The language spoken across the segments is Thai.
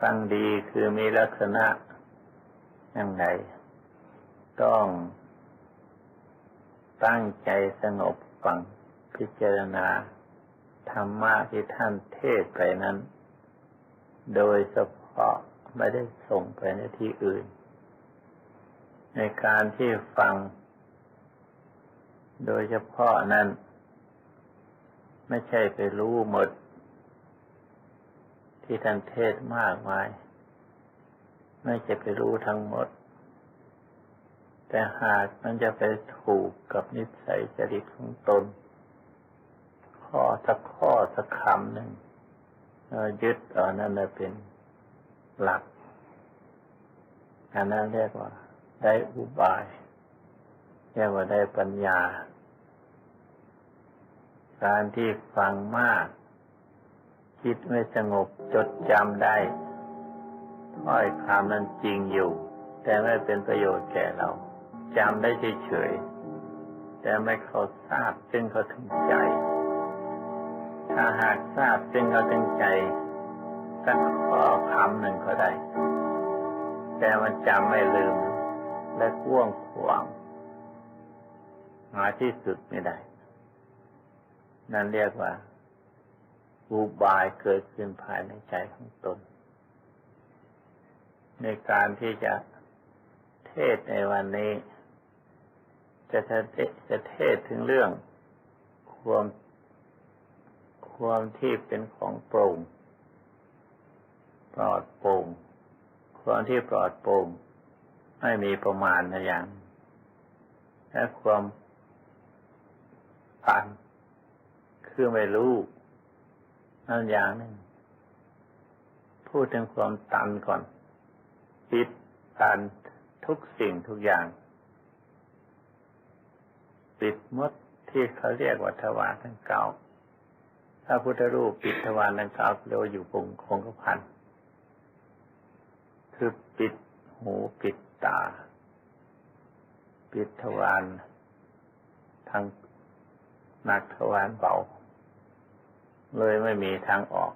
ฟังดีคือมีลักษณะอย่างไรต้องตั้งใจสงบฟังพิจารณา ธรรมะที่ท่านเทศไปนั้น โดยเฉพาะไม่ได้ส่งไปในที่อื่น ในการที่ฟัง โดยเฉพาะนั้น ไม่ใช่ไปรู้หมด ที่ท่านเทศมากมาย ไม่ใช่ไปรู้ทั้งหมด แต่หากมันจะไปถูกกับนิสัยจริตของตน ข้อสักข้อสักคำหนึ่งยึดเอานั่นเป็นหลักอันนั้นเรียกว่า ได้อุบาย เรียกว่าได้ปัญญา การที่ฟังมาก คิดไม่สงบจดจำได้ถ้อยคำนั้นจริงอยู่ แต่ไม่เป็นประโยชน์แก่เราจำได้เฉยๆแต่ไม่เขาทราบจึงเขาถึงใจ ถ้าหากทราบจึงเขาถึงใจสักข้อคำหนึ่งก็ได้ แต่มันจำไม่ลืม และว่วงขวางหาที่สุดไม่ได้ นั่นเรียกว่า อุบายเกิดขึ้นภายในใจของตน ในการที่จะเทศในวันนี้ จะจะเทศถึงเรื่องความความที่เป็นของโปร่งปลอดโปร่งความที่ปลอดโปร่งไม่มีประมาณนะอย่างและความตันคือไม่รู้ นั่นอย่างหนึ่งพูดถึงความตันก่อนปิดตันทุกสิ่งทุกอย่าง ปิดมดที่เขาเรียกว่าทวารทั้งเก้าถ้าพุทธรูปปิดทวารทั้งเก้าเรียกว่าอยู่คงคงกระพันคือปิดหูปิดตา ปิดทวารทางหนักทวารเบา เลยไม่มีทางออก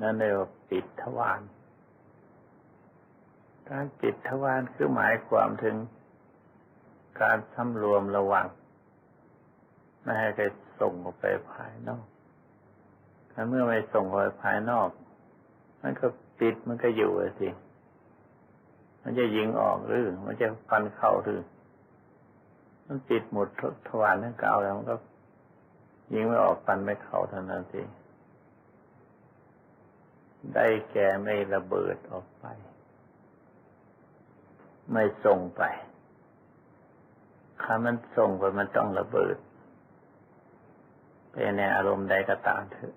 นั่นเรียกว่าปิดทวารการปิดทวารคือหมายความถึงการสำรวมระวัง ไม่ให้ใครส่งออกไปภายนอกถ้าเมื่อไม่ส่งออกไปภายนอก มันก็ปิดมันก็อยู่สิ มันจะยิงออกหรือ มันจะฟันเข้าหรือ มันปิดหมดทวารทั้งเก้าแล้วมันก็ ยิงไม่ออกฟันไม่เข้าเท่านั้นสิได้แก่ไม่ระเบิดออกไป ไม่ส่งไปถ้ามันส่งไปมันต้องระเบิดเป็นในอารมณ์ใดก็ตามเถอะ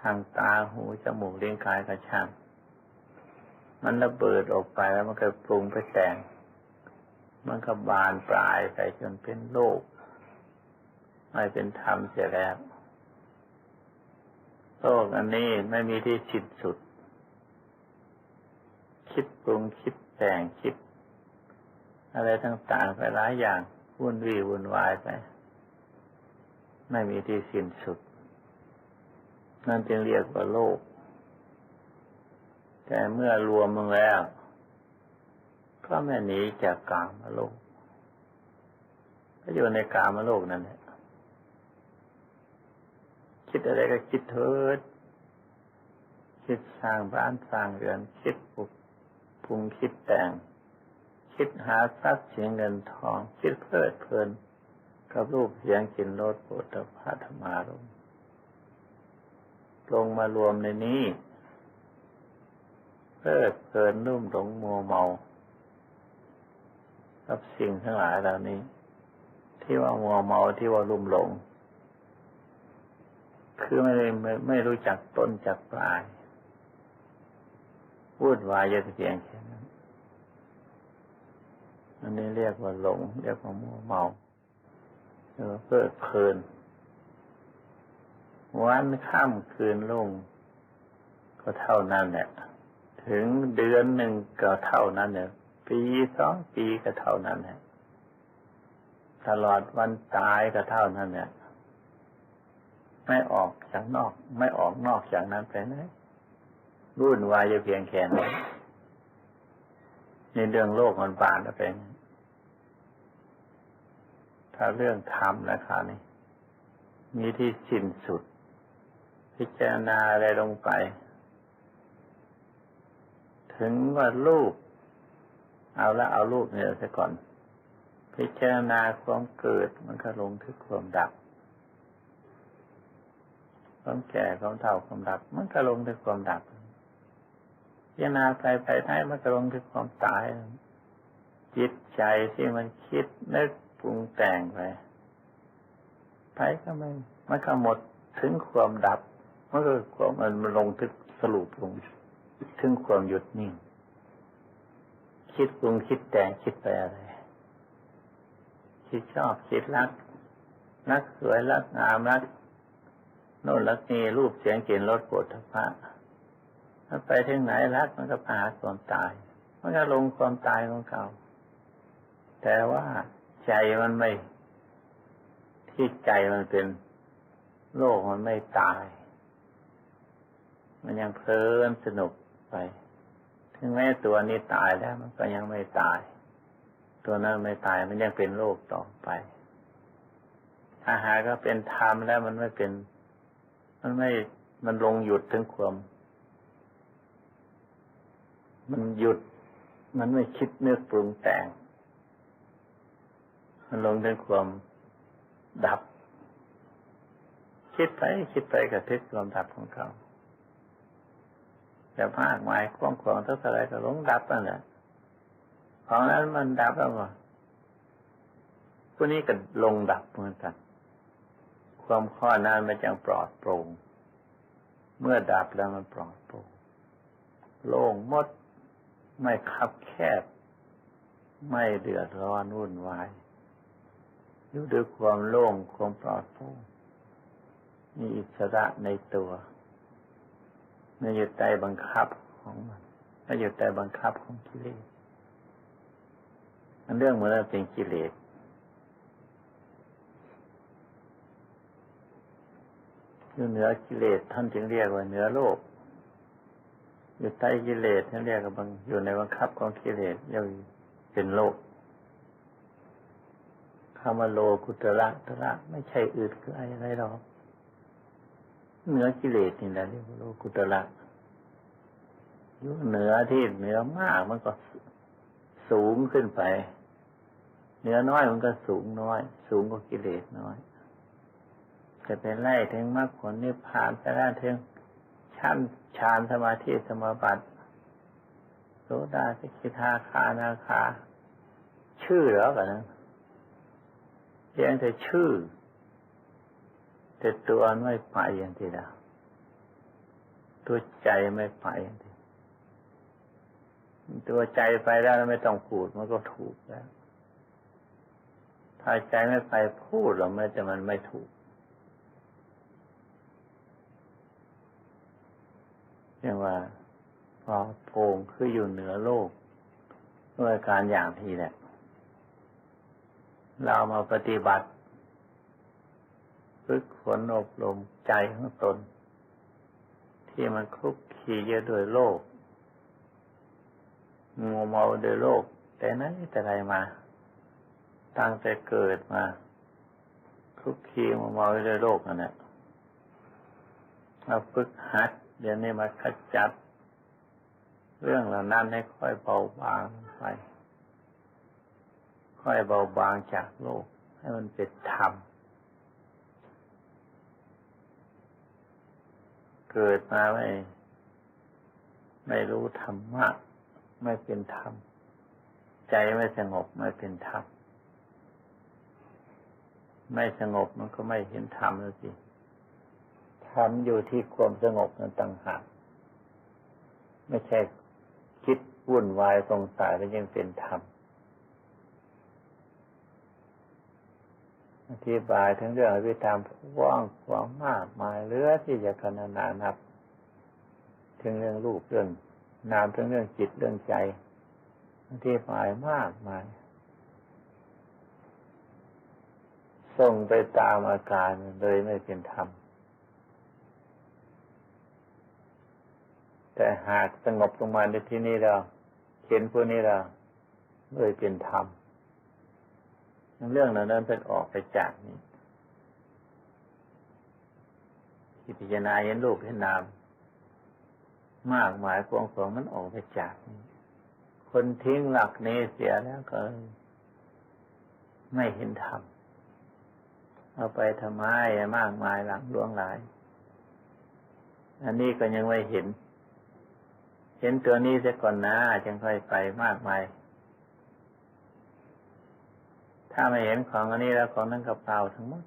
ทางตาหูจมูกเลี้ยงกายกระช่างมันระเบิดออกไปแล้วมันก็ปรุงไปแต่ง มันก็บานปลายไปจนเป็นโลก ไม่เป็นธรรมเสียแล้วโลกอันนี้ไม่มีที่สิ้นสุด คิดปรุงคิดแต่งคิด อะไรต่างๆไปหลายอย่างวุ่นวี่วุ่นวายไป ไม่มีที่สิ้นสุด นั่นจึงเรียกว่าโลก แต่เมื่อรวมมึงแล้ว ก็ไม่หนีจากกามโลกก็อยู่ในกามโลกนั่นแหละ คิดอะไรก็คิดเถิด คิดสร้างบ้านสร้างเรือน คิดปลุกปรุงคิดแต่ง คิดหาทรัพย์เสียงเงินทอง คิดเพลิดเพลิน กับรูปเสียงกลิ่นรสปุถะพาธรรมารมลงมารวมในนี้เพลิดเพลินนุ่มหลงมัวเมากับสิ่งทั้งหลายเหล่านี้ ที่ว่ามัวเมาที่ว่าลุ่มหลง คือไม่ได้ไม่ไม่รู้จักต้นจักปลายพูดวายจะเพียงแค่นั้น อันนี้เรียกว่าหลง เรียกว่ามัวเมาเรียกว่าเพลิดเพลิน วันค่ำคืนลุ่งก็เท่านั้นแหละ ถึงเดือนหนึ่งก็เท่านั้นเนี่ยปีสองปีก็เท่านั้นแหละ ตลอดวันตายก็เท่านั้นเนี่ย ไม่ออกจากนอก ไม่ออกนอกจากนั้นไปไหนรุ่นวายจะเพียงแค่ไหนในเรื่องโลกมันบานแล้วเป็น ถ้าเรื่องธรรมนะคะนี่มีที่สิ้นสุด พิจารณาอะไรลงไป ถึงว่ารูป เอาละเอารูปเนี่ยซะก่อน พิจารณาความเกิดมันก็ลงที่ความดับ ความแก่ความเฒ่าความดับ มันก็ลงที่ความดับพิจารณาไปไปไหนมันก็ลงที่ความตาย จิตใจที่มันคิดนึกปรุงแต่งไปไปก็ไม่มันก็หมดถึงความดับ มันก็ความมันลงถึงสรุปลงถึงความหยุดนิ่ง คิดปรุงคิดแต่งคิดไปอะไร คิดชอบคิดรักรักสวยรักงามรัก โน่นรักนี่รูปเสียงกลิ่นรสโผฏฐัพพะถ้าไปถึงไหนรักมันก็พาความตาย มันก็ลงความตายของเขา แต่ว่าใจมันไม่ ที่ใจมันเป็นโลกมันไม่ตาย มันยังเพลินสนุกไป ถึงแม้ตัวนี้ตายแล้ว มันก็ยังไม่ตาย ตัวนั้นไม่ตายมันยังเป็นโลกต่อไปถ้าหากก็เป็นธรรมแล้วมันไม่เป็น มันไม่มันลงหยุดถึงความ มันหยุด มันไม่คิดเนึกปรุงแต่ง มันลงถึงความดับ คิดไปคิดไปกับทิศความดับของเขาแต่มากมายกว้างขวางเท่าไรก็ลงดับนั่นแหละของนั้นมันดับแล้วว่าพวกนี้ก็ลงดับเหมือนกัน ความข้อนั้นมันจังปลอดโปร่งเมื่อดับแล้วมันปลอดโปร่งโล่งหมดไม่คับแคบ ไม่เดือดร้อนวุ่นวายอยู่ด้วยความโล่งความปลอดโปร่งมีอิสระในตัวไม่อยู่ใต้บังคับของมันไม่อยู่ใต้บังคับของกิเลสมันเรื่องมันเป็นกิเลส อยู่เหนือกิเลสท่านจึงเรียกว่าเหนือโลก อยู่ใต้กิเลสท่านเรียกว่าบางอยู่ในบังคับของกิเลสยังเป็นโลกคำว่าโลกุตระตระ ไม่ใช่อื่นคืออะไรหรอกเหนือกิเลสนี่แหละเรียกว่าโลกุตระอยู่เหนือที่เหนือมากมันก็สูงขึ้นไป เหนือน้อยมันก็สูงน้อย สูงกว่ากิเลสน้อย จะเป็นไล่ถึงมรรคผลนิพพานไปได้ถึงชั้นฌานสมาธิสมาบัติโสดาสกิทาคานาคา ชื่อเหรอกันนะเพียงแต่ชื่อ แต่ตัวไม่ไปอย่างที่เราตัวใจไม่ไปอย่างที่ตัวใจไปแล้วไม่ต้องพูดมันก็ถูกแล้วถ้าใจไม่ไปพูดเราไม่จะมันไม่ถูก รียกว่าพอโพงคืออยู่เหนือโลก ด้วยการอย่างที่แหละเรามาปฏิบัติฝึกฝนอบรมใจของตน ที่มันคลุกคลีเยอะโดยโลกมัวเมาโดยโลก แต่นั้นแต่ไรมา ตั้งแต่เกิดมาคลุกคีมัวเมาโดยโลกนั่นแหละเราฝึกหัด เดี๋ยวนี้มาขจัด เรื่องเหล่านั้นให้ค่อยเบาบางไป ค่อยเบาบางจากโลก ให้มันเป็นธรรม เกิดมาไม่ไม่รู้ธรรมะไม่เป็นธรรม ใจไม่สงบไม่เป็นธรรม ไม่สงบมันก็ไม่เห็นธรรมแล้วสิ ธรรมอยู่ที่ความสงบนั้นต่างหากไม่ใช่คิดวุ่นวายสงสัยแล้วยังเป็นธรรมอธิบายทั้งเรื่องอภิธรรมว่างกว้างมากมายเลือที่จะขนานานับ ถึงเรื่องรูปเรื่องนามถึงเรื่องจิตเรื่องใจอธิบายมากมายส่งไปตามอาการเลยไม่เป็นธรรม แต่หากสงบลงมาในที่นี้เราเห็นพวกนี้เราเลยเป็นธรรมเรื่องเหล่านั้นเป็นออกไปจากนี้ที่พิจารณาเห็นรูปเห็นนามมากมายกวงของมันออกไปจากนี้คนทิ้งหลักนี้เสียแล้วก็ ไม่เห็นธรรมเอาไปทำไมมากมายหลังล่วงหลาย อันนี้ก็ยังไม่เห็น เห็นตัวนี้เสียก่อนนะจึงค่อยไปมากมายถ้าไม่เห็นของอันนี้แล้วของนั้นก็เปล่าทั้งหมด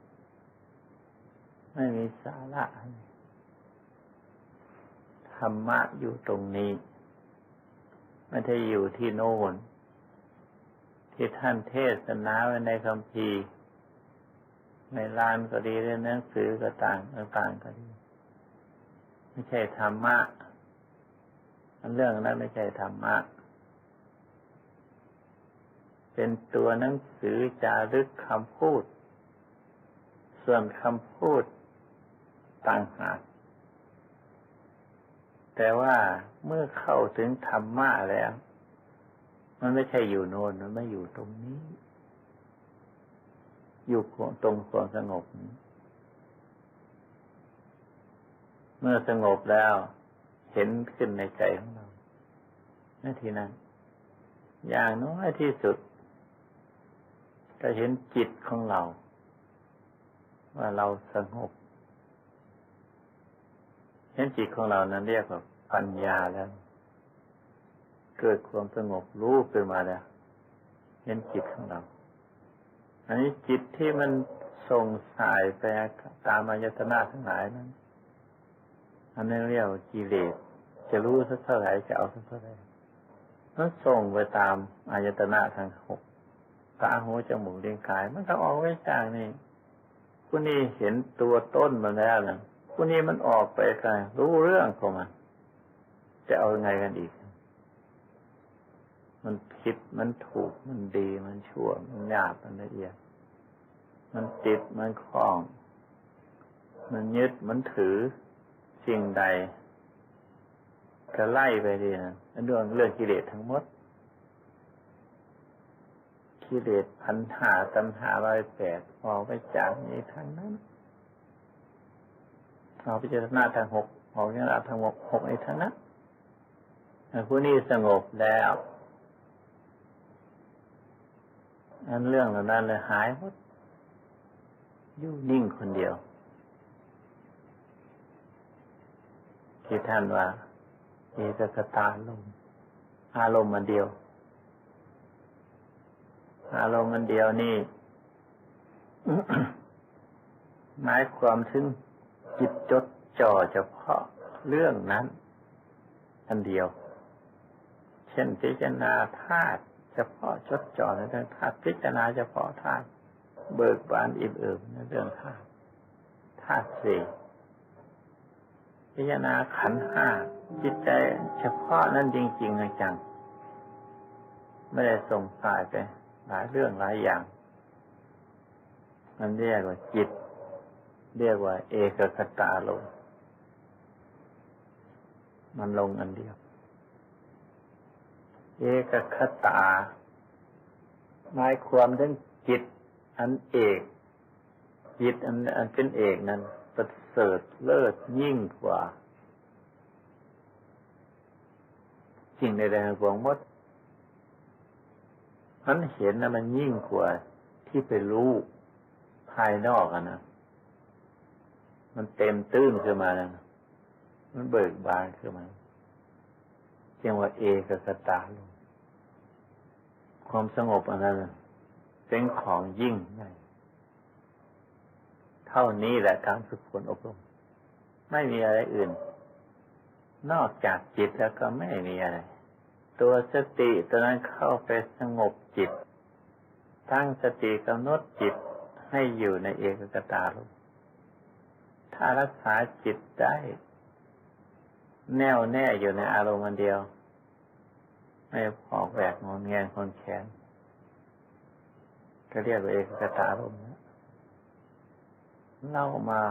ไม่มีสาระธรรมะอยู่ตรงนี้ ไม่ได้อยู่ที่โน่นที่ท่านเทศนาไว้ในคำพีในลานก็ดีในหนังสือก็ต่างต่างก็ดี ไม่ใช่ธรรมะ เรื่องนั้นไม่ใช่ธรรมะ เป็นตัวหนังสือจารึกคำพูด ส่วนคำพูดต่างหากแต่ว่าเมื่อเข้าถึงธรรมะแล้ว มันไม่ใช่อยู่โน่นมันไม่อยู่ตรงนี้ อยู่ตรงความสงบนี้ เมื่อสงบแล้ว เห็นขึ้นในใจของเรานาทีนั้น อย่างน้อยที่สุดก็เห็นจิตของเรา ว่าเราสงบเห็นจิตของเรานั้นเรียกว่าปัญญาแล้ว เกิดความสงบรู้ขึ้นมาแล้ว เห็นจิตของเรา อันนี้จิตที่มันส่งสายไปตามอายตนะทั้งหลายนั้น อันนี้เรียกกิเลสจะรู้สักเท่าไหร่จะเอาสักเท่าไหร่มันส่งไปตามอายตนะทั้งหกตาหูจมูกเลี้ยงกาย มันก็ออกไปจากนี่ผู้นี้เห็นตัวต้นมันแล้วนะผู้นี้มันออกไปไกลรู้เรื่องของมัน จะเอาไงกันอีก มันผิดมันถูกมันดีมันชั่ว มันหยาบมันละเอียด มันติดมันคล้อง มันยึดมันถือ สิ่งใดก็ไล่ไปดีนะเรื่องเรื่องกิเลสทั้งหมด กิเลสพันหาตัณหาร้อยแปดออกไปจากนี้ทั้งนั้นออกไปเจตนาทางหกออกเจตนาทางหกหกในทั้งนั้นผู้นี้สงบแล้วอันเรื่องเหล่านั้นเลยหายหมดอยู่นิ่งคนเดียว ที่ท่านว่าเอกสตาลมอารมณ์มันเดียว อารมณ์มันเดียวนี่ หมายความถึงจิตจดจ่อเฉพาะเรื่องนั้น อันเดียว เช่นพิจารณาธาตุเฉพาะจดจ่อในเรื่องธาตุพิจารณาเฉพาะธาตุเบิกบานอิ่มเอิบในเรื่องธาตุธาตุสี่ พิจารณาขันห้าจิตใจเฉพาะนั้นจริงๆจัง ไม่ได้ส่งสายไปหลายเรื่องหลายอย่างมันเรียกว่าจิต เรียกว่า เอกคตาลง มันลงอันเดียว เอกคตาหมายความถึงจิต อันเอก จิตอันอันเป็นเอกนั้น สริฐเลิศยิ่งกว่าสิ่งใดๆในวงมดมันเห็นนะมันยิ่งกว่าที่ไปรู้ภายนอกอะนะ มันเต็มตื้นขึ้นมาแล้วมันเบิกบานขึ้นมาเรียกว่าเอกสตาลงความสงบอันนั้นเป็นของยิ่งใหญ่ เท่านี้แหละการฝึกฝนอบรม ไม่มีอะไรอื่น นอกจากจิตแล้วก็ไม่มีอะไร ตัวสติตัวนั้นเข้าไปสงบจิต ตั้งสติกำหนดจิตให้อยู่ในเอกกตาลุถ้ารักษาจิตได้ แน่วแน่อยู่ในอารมณ์เดียว ไม่พอกแหวกงอนแงนคนแขนก็เรียกว่าเอกกตาลมนะ เล่ามา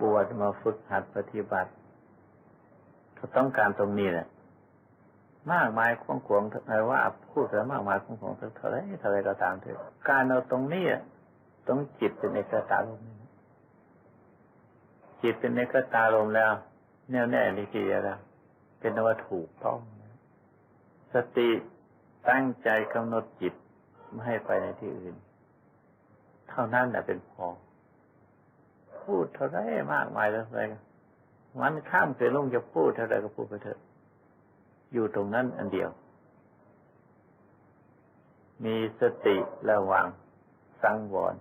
บวชมาฝึกหัดปฏิบัติเขาต้องการตรงนี้แหละมากมายขวงขวงอะไรว่าพูดแต่มากมายขวงขวงเท่าไรเท่าไรก็ตามเถอะการเอาตรงนี้อะตรงจิตเป็นเอกตาลมจิตเป็นเอกตาลมแล้ว แน่วแน่นี่กี่แล้วเป็นว่าถูกต้องสติตั้งใจกำหนดจิตไม่ให้ไปในที่อื่น เท่านั้นแหละเป็นพอ พูดเท่าไรมากมายแล้วอะไรวันข้ามเกิดลงจะพูดเท่าไรก็พูดไปเถอะ อยู่ตรงนั้นอันเดียว มีสติระวังสังวร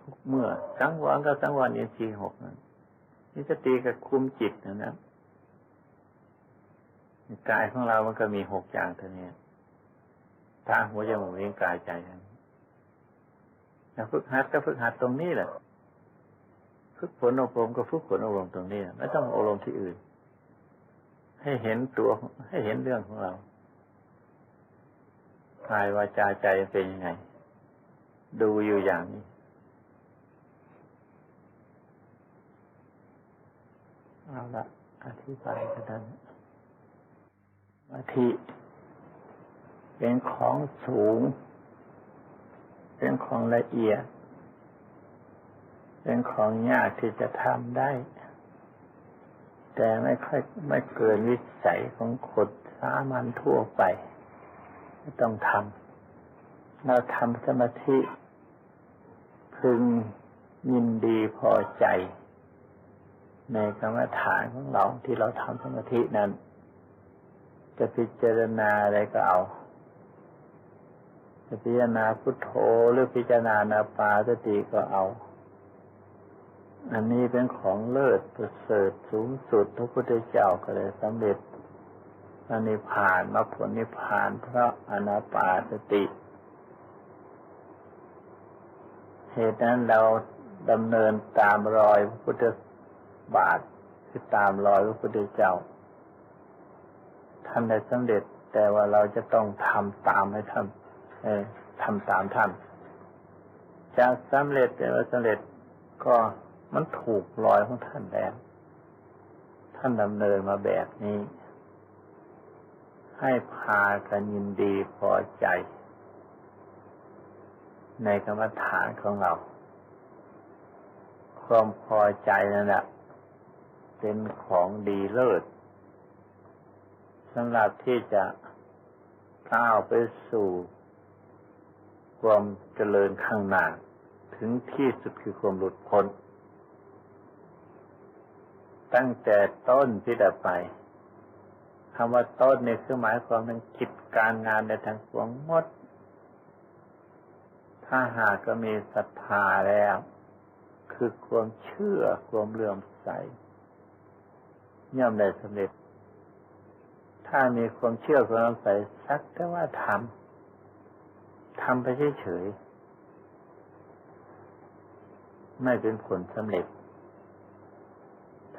ทุกเมื่อ สังวรก็สังวรอินทรีย์หกนั้นมีสติกับคุมจิตนะนะกายของเรามันก็มีหกอย่างเท่านี้ตาหัวจมูกลิ้นกายใจทั้ง แล้วฝึกหัดก็ฝึกหัดตรงนี้แหละ ฝึกฝนอบรมก็ฝึกฝนอบรมตรงนี้ไม่ต้องอบรมที่อื่น ให้เห็นตัว ให้เห็นเรื่องของเรากายวาจาใจเป็นยังไง ดูอยู่อย่างนี้ เอาละอธิบายกันนั้นมาธิเป็นของสูง เป็นของละเอียด เป็นของยากที่จะทำได้ แต่ไม่ค่อยไม่เกินวิสัยของคนสามัญทั่วไป ไม่ต้องทำเราทำสมาธิพึงยินดีพอใจ ในกรรมฐานของเราที่เราทำสมาธินั้น จะพิจารณาอะไรก็เอา พิจารณาพุทโธหรือพิจารณานาปาสติก็เอา อันนี้เป็นของเลิศประเสริฐสูงสุดพระพุทธเจ้าก็เลยสำเร็จอันนี้ผ่านมาผลนิพพานเพราะอนาปาสติ เหตุนั้นเราดำเนินตามรอยพระพุทธบาทคือตามรอยพระพุทธเจ้า ท่านได้สำเร็จแต่ว่าเราจะต้องทำตามให้ท่าน ทำตามท่านจะสำเร็จแต่ว่าสำเร็จก็มันถูกรอยของท่านแล้ว ท่านดำเนินมาแบบนี้ ให้พากันยินดีพอใจ ในกรรมฐานของเรา ความพอใจนั่นแหละเป็นของดีเลิศสำหรับที่จะก้าวไปสู่ ความเจริญข้างหน้า ถึงที่สุดคือความหลุดพ้น ตั้งแต่ต้นที่จะไปคำว่าต้นเนี่ยคือหมายความถึงกิจการงานในทางปวงหมด ถ้าหากก็มีศรัทธาแล้ว คือความเชื่อความเลื่อมใสย่อมได้สำเร็จ ถ้ามีความเชื่อความเลื่อมใสสักแต่ว่าทำ ทำไปเฉยๆไม่เป็นผลสำเร็จ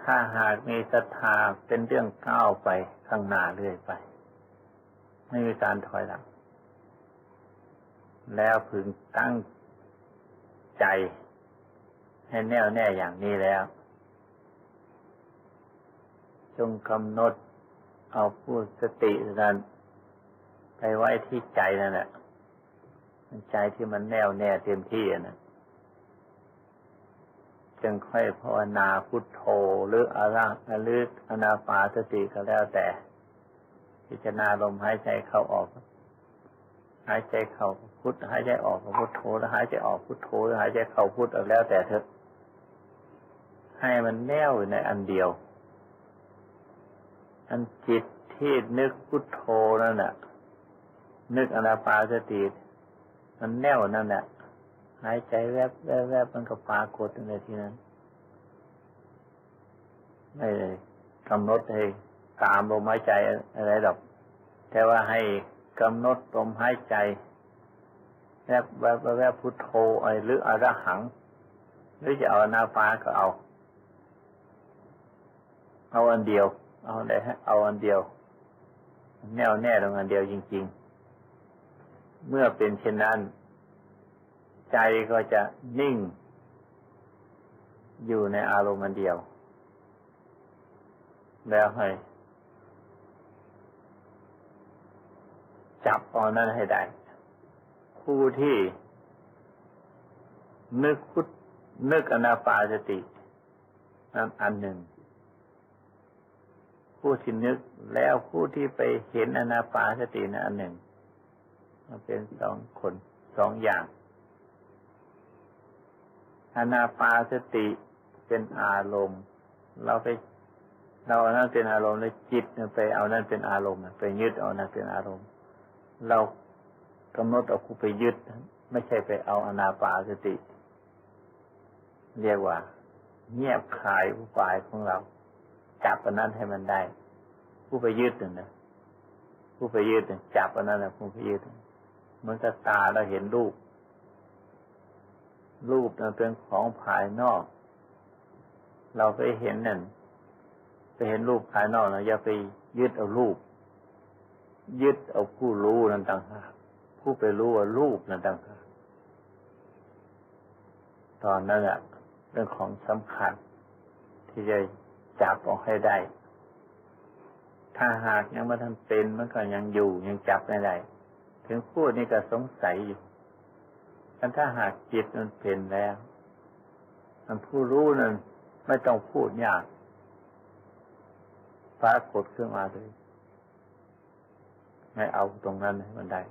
ถ้าหากมีศรัทธาเป็นเรื่องก้าวไปข้างหน้าเรื่อยไป ไม่มีการถอยหลัง แล้วพึงตั้งใจให้แน่วแน่อย่างนี้แล้ว จงกำหนดเอาผู้สตินั้นไปไว้ที่ใจนั่นแหละ ใจที่มันแน่วแน่เต็มที่นะจึงค่อยภาวนาพุทโธหรืออารังหรืออนาปาสติก็แล้วแต่ พิจารณาลมหายใจเข้าออก หายใจเข้าพุทหายใจออกพุทโธแล้วหายใจออกพุทโธแล้วหายใจเข้าพุทเอาแล้วแต่เถอะให้มันแน่วในอันเดียว อันจิตที่นึกพุทโธนั่นแหละนึกอนาปาสติ มันแน่วนั่นแหละหายใจแวบแวบแวบมันก็ปรากฏในที่นั้น ไม่เลยกำหนดให้ตามลมหายใจอะไรดอก แต่ว่าให้กำหนดลมหายใจแวบแวบแวบพุทโธไอหรืออรหัง หรือจะเอานาปาก็เอา เอาอันเดียว เอาได้ฮะเอาอันเดียว แน่วแน่ตรงอันเดียวจริง ๆ เมื่อเป็นเช่นนั้น ใจก็จะนิ่ง อยู่ในอารมณ์เดียว แล้วให้ จับเอานั้นให้ได้ ผู้ที่ นึกพุทนึกอนาปาสติ นั้นอันหนึ่ง ผู้ที่นึกแล้วผู้ที่ไปเห็นอนาปาสตินั้นอันหนึ่ง มันเป็นสองคนสองอย่างอนาปาสติเป็นอารมณ์ เราไป เราเอานั้นเป็นอารมณ์แล้วจิตเนี่ยไปเอานั้นเป็นอารมณ์ไปยึดเอานั้นเป็นอารมณ์ เรากำหนดเอาคูไปยึด ไม่ใช่ไปเอาอนาปาสติ เรียกว่า เงียบคายอุบายของเรา จับอันนั้นให้มันได้ผู้ไปยึดน่ะนะผู้ไปยึดน่ะจับอันนั้นนะผู้ไปยึดเห มือนกับตาเราเห็นรูป รูปนั้นเป็นของภายนอก เราไปเห็นนั่นไปเห็นรูปภายนอกนะอย่าไปยึดเอารูป ยึดเอาผู้รู้นั่นต่างหากผู้ไปรู้ว่ารูปนั่นต่างหากตอนนั้นอะเรื่องของสำคัญ ที่จะจับออกให้ได้ ถ้าหากยังไม่ทันเป็นมันก็ยังอยู่ยังจับไม่ได้ ถึงพูดนี่ก็สงสัยอยู่แต่ถ้าหากจิตมันเป็นแล้ว มันผู้รู้นั้นไม่ต้องพูดยากปรากฏขึ้นมาเลย ไม่เอาตรงนั้นให้มันได้